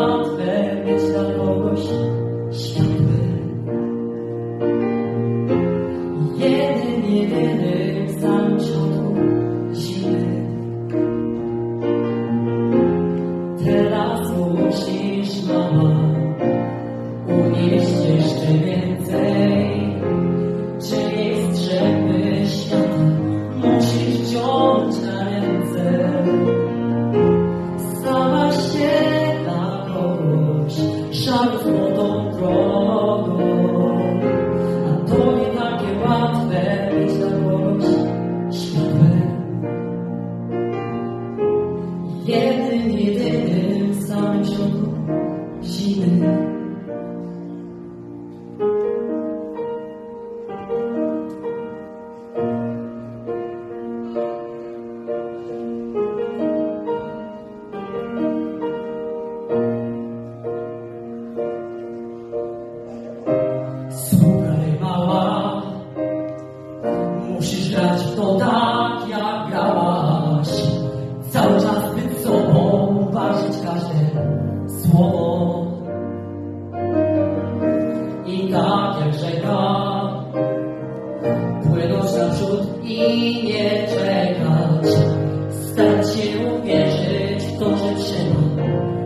nie takie Jednym, jedynym w samym tak jak rzeka, płynąć naprzód i nie czekać. Starać się uwierzyć w to, że trzeba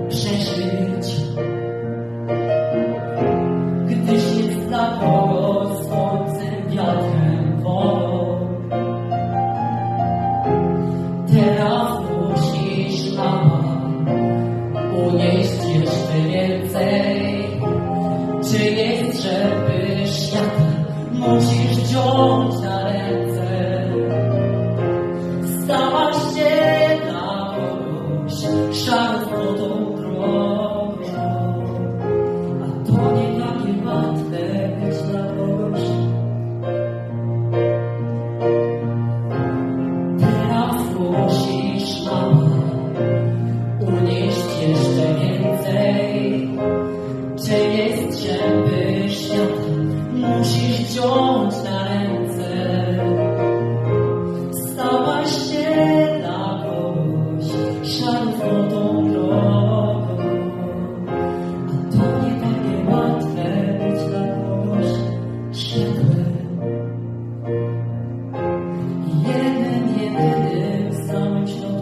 przeżyć. Gdyż jest dla kogoś słońcem, wiatrem, wodą. Teraz musisz, mama, unieść jeszcze więcej. Musisz wziąć się dla kogoś szarą złotą drogą. A to nie takie łatwe być dla kogoś światłem. Jeden, jedyny w samym środku